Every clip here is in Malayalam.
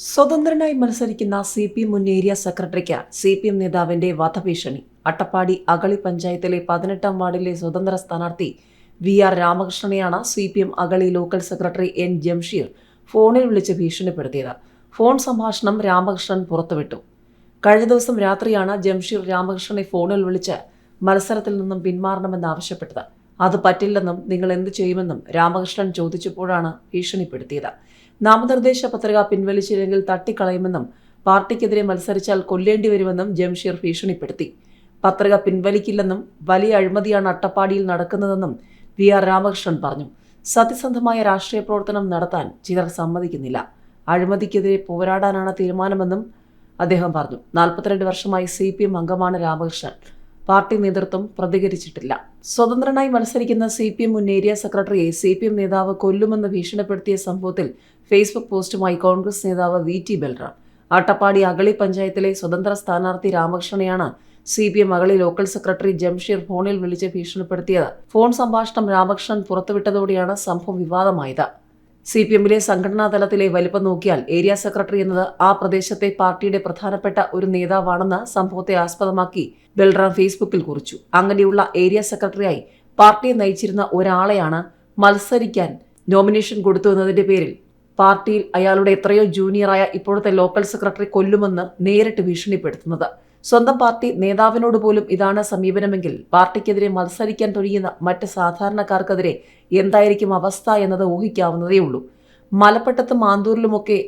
സ്വതന്ത്രനായി മത്സരിക്കുന്ന സി പി എം മുൻ ഏരിയ സെക്രട്ടറിക്ക് സി പി എം നേതാവിന്റെ വധഭീഷണി. അട്ടപ്പാടി അകളി പഞ്ചായത്തിലെ പതിനെട്ടാം വാർഡിലെ സ്വതന്ത്ര സ്ഥാനാർത്ഥി V R രാമകൃഷ്ണനെയാണ് C P M Agali local secretary N Jamsheer ഫോണിൽ വിളിച്ച് ഭീഷണിപ്പെടുത്തിയത്. ഫോൺ സംഭാഷണം രാമകൃഷ്ണൻ പുറത്തുവിട്ടു. കഴിഞ്ഞ ദിവസം രാത്രിയാണ് ജംഷീർ രാമകൃഷ്ണനെ ഫോണിൽ വിളിച്ച് മത്സരത്തിൽ നിന്നും പിന്മാറണമെന്ന് ആവശ്യപ്പെട്ടത് അത് പറ്റില്ലെന്നും നിങ്ങൾ എന്ത് ചെയ്യുമെന്നും രാമകൃഷ്ണൻ ചോദിച്ചപ്പോഴാണ് ഭീഷണിപ്പെടുത്തിയത്. നാമനിർദ്ദേശ പത്രിക പിൻവലിച്ചില്ലെങ്കിൽ തട്ടിക്കളയുമെന്നും പാർട്ടിക്കെതിരെ മത്സരിച്ചാൽ കൊല്ലേണ്ടി വരുമെന്നും ജംഷീർ ഭീഷണിപ്പെടുത്തി. പത്രിക പിൻവലിക്കില്ലെന്നും വലിയ അഴിമതിയാണ് അട്ടപ്പാടിയിൽ നടക്കുന്നതെന്നും വി ആർ രാമകൃഷ്ണൻ പറഞ്ഞു. സത്യസന്ധമായ രാഷ്ട്രീയ പ്രവർത്തനം നടത്താൻ ചിലർ സമ്മതിക്കുന്നില്ല. അഴിമതിക്കെതിരെ പോരാടാനാണ് തീരുമാനമെന്നും അദ്ദേഹം പറഞ്ഞു. നാൽപ്പത്തിരണ്ട് വർഷമായി സി പി എം അംഗമാണ് രാമകൃഷ്ണൻ. പാർട്ടി നേതൃത്വം പ്രതികരിച്ചിട്ടില്ല. സ്വതന്ത്രനായി മത്സരിക്കുന്ന സി പി എം മുൻ ഏരിയ സെക്രട്ടറിയെ സി പി എം നേതാവ് കൊല്ലുമെന്ന് ഭീഷണിപ്പെടുത്തിയ സംഭവത്തിൽ ഫേസ്ബുക്ക് പോസ്റ്റുമായി കോൺഗ്രസ് നേതാവ് വി ടി ബൽറാം. അട്ടപ്പാടി അഗളി പഞ്ചായത്തിലെ സ്വതന്ത്ര സ്ഥാനാർത്ഥി രാമകൃഷ്ണനെയാണ് C P M Agali local secretary Jamsheer ഫോണിൽ വിളിച്ച് ഭീഷണിപ്പെടുത്തിയത്. ഫോൺ സംഭാഷണം രാമകൃഷ്ണൻ പുറത്തുവിട്ടതോടെയാണ് സംഭവം വിവാദമായത്. സി പി എമ്മിലെ സംഘടനാ തലത്തിലെ വലിപ്പം നോക്കിയാൽ ഏരിയ സെക്രട്ടറി എന്നത് ആ പ്രദേശത്തെ പാർട്ടിയുടെ പ്രധാനപ്പെട്ട ഒരു നേതാവാണെന്ന് സംഭവത്തെ ആസ്പദമാക്കി ബൽറാം ഫേസ്ബുക്കിൽ കുറിച്ചു. അങ്ങനെയുള്ള ഏരിയ സെക്രട്ടറിയായി പാർട്ടിയെ നയിച്ചിരുന്ന ഒരാളെയാണ് മത്സരിക്കാൻ നോമിനേഷൻ കൊടുത്തു എന്നതിന്റെ പേരിൽ പാർട്ടിയിൽ അയാളുടെ എത്രയോ ജൂനിയറായ ഇപ്പോഴത്തെ ലോക്കൽ സെക്രട്ടറി കൊല്ലുമെന്ന് നേരിട്ട് ഭീഷണിപ്പെടുത്തുന്നത്. സ്വന്തം പാർട്ടി നേതാവിനോട് പോലും ഇതാണ് സമീപനമെങ്കിൽ പാർട്ടിക്കെതിരെ മത്സരിക്കാൻ തുനിയുന്ന മറ്റ് സാധാരണക്കാർക്കെതിരെ എന്തായിരിക്കും അവസ്ഥ എന്നത് ഊഹിക്കാവുന്നതേ ഉള്ളൂ. മലപ്പട്ടത്തും ആന്തൂരിലുമൊക്കെ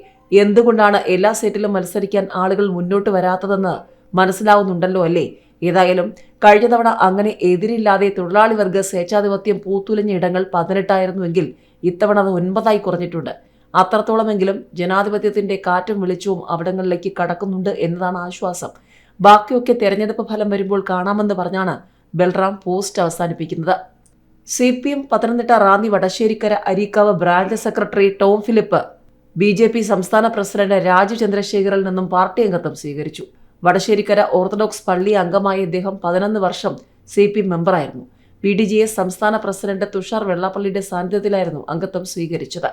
എന്തുകൊണ്ടാണ് എല്ലാ സീറ്റിലും മത്സരിക്കാൻ ആളുകൾ മുന്നോട്ട് വരാത്തതെന്ന് മനസ്സിലാവുന്നുണ്ടല്ലോ അല്ലേ? ഏതായാലും കഴിഞ്ഞ തവണ അങ്ങനെ എതിരില്ലാതെ തൊഴിലാളി വർഗ സ്വേച്ഛാധിപത്യം പൂത്തുലഞ്ഞ ഇടങ്ങൾ പതിനെട്ടായിരുന്നുവെങ്കിൽ ഇത്തവണ അത് ഒൻപതായി കുറഞ്ഞിട്ടുണ്ട്. അത്രത്തോളമെങ്കിലും ജനാധിപത്യത്തിന്റെ കാറ്റും വെളിച്ചവും അവിടങ്ങളിലേക്ക് കടക്കുന്നുണ്ട് എന്നതാണ് ആശ്വാസം. ബാക്കിയൊക്കെ തെരഞ്ഞെടുപ്പ് ഫലം വരുമ്പോൾ കാണാമെന്ന് പറഞ്ഞാണ് ബൽറാം പോസ്റ്റ് അവസാനിപ്പിക്കുന്നത്. C P M Pathanamthitta Ranni Vadasserikkara Areekkavu branch secretary Tom Philip B J P സംസ്ഥാന പ്രസിഡന്റ് രാജു ചന്ദ്രശേഖറിൽ നിന്നും പാർട്ടി അംഗത്വം സ്വീകരിച്ചു. വടശ്ശേരിക്കര ഓർത്തഡോക്സ് പള്ളി അംഗമായ ഇദ്ദേഹം പതിനൊന്ന് വർഷം സി പി മെമ്പറായിരുന്നു. പി ഡി ജി എസ് സംസ്ഥാന പ്രസിഡന്റ് തുഷാർ വെള്ളാപ്പള്ളിയുടെ സാന്നിധ്യത്തിലായിരുന്നു അംഗത്വം സ്വീകരിച്ചത്.